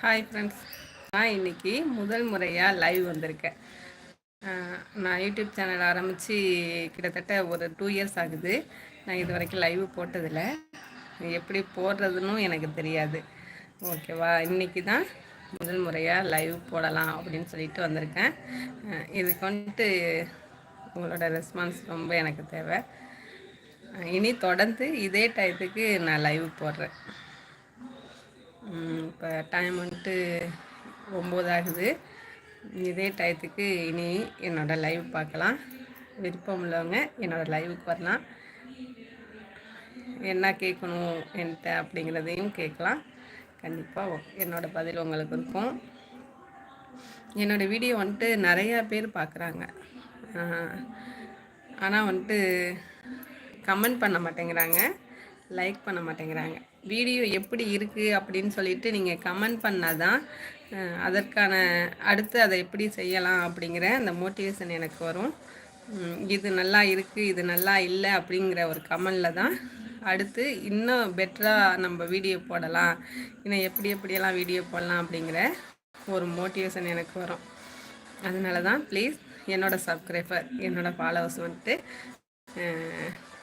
Hi friends நான் இன்றைக்கி முதல் முறையாக லைவ் வந்திருக்கேன். நான் யூடியூப் சேனல் ஆரம்பித்து கிட்டத்தட்ட ஒரு டூ இயர்ஸ் ஆகுது. நான் இது வரைக்கும் லைவ் போட்டதில்லை. எப்படி போடுறதுன்னு எனக்கு தெரியாது. ஓகேவா இன்றைக்கி தான் முதல் முறையாக லைவ் போடலாம் அப்படின்னு சொல்லிட்டு வந்திருக்கேன். இதுக்கு வந்துட்டு உங்களோட ரெஸ்பான்ஸ் ரொம்ப எனக்கு தேவை. இனி தொடர்ந்து இதே டயத்துக்கு நான் லைவ் போடுறேன். இப்போ டைம் வந்துட்டு ஒம்போதாகுது இதே டயத்துக்கு இனி என்னோடய லைவ் பார்க்கலாம். விருப்பம் உள்ளவங்க என்னோடய லைவுக்கு வரலாம். என்ன கேட்கணும் என்கிட்ட அப்படிங்கிறதையும் கேட்கலாம். கண்டிப்பாக என்னோடய பதில் உங்களுக்கு இருக்கும். என்னோடய வீடியோ வந்துட்டு நிறையா பேர் பார்க்குறாங்க. ஆனால் வந்துட்டு கமெண்ட் பண்ண மாட்டேங்கிறாங்க. லைக் பண்ண மாட்டேங்கிறாங்க. வீடியோ எப்படி இருக்குது அப்படின்னு சொல்லிட்டு நீங்கள் கமெண்ட் பண்ணால் தான் அதற்கான அடுத்து அதை எப்படி செய்யலாம் அப்படிங்கிற அந்த மோட்டிவேஷன் எனக்கு வரும். இது நல்லா இருக்குது இது நல்லா இல்லை அப்படிங்கிற ஒரு கமெண்டில் தான் அடுத்து இன்னும் பெட்டராக நம்ம வீடியோ போடலாம். இன்னும் எப்படி எப்படியெல்லாம் வீடியோ போடலாம் அப்படிங்கிற ஒரு மோட்டிவேஷன் எனக்கு வரும். அதனால தான் ப்ளீஸ் என்னோடய சப்ஸ்கிரைபர் என்னோடய ஃபாலோவர்ஸ் வந்துட்டு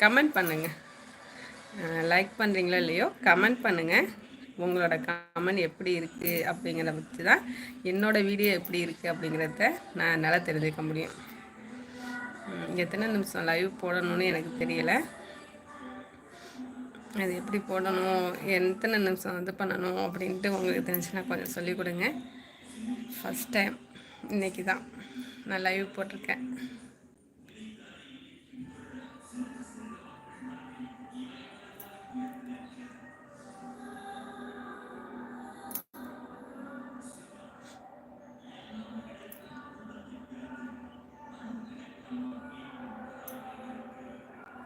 கமெண்ட் பண்ணுங்கள் லைக் பண்ணுறீங்களோ இல்லையோ கமெண்ட் பண்ணுங்கள் உங்களோட கமெண்ட் எப்படி இருக்குது அப்படிங்கிறத வச்சு தான் என்னோடய வீடியோ எப்படி இருக்குது அப்படிங்கிறத நான் என்னால் தெரிஞ்சுக்க முடியும். எத்தனை நிமிஷம் லைவ் போடணும்னு எனக்கு தெரியலை. அது எப்படி போடணும் எத்தனை நிமிஷம் இது பண்ணணும் அப்படின்ட்டு உங்களுக்கு தெரிஞ்சுன்னா கொஞ்சம் சொல்லிக் கொடுங்க. ஃபஸ்ட் டைம் இன்றைக்கி தான் நான் லைவ் போட்டிருக்கேன்.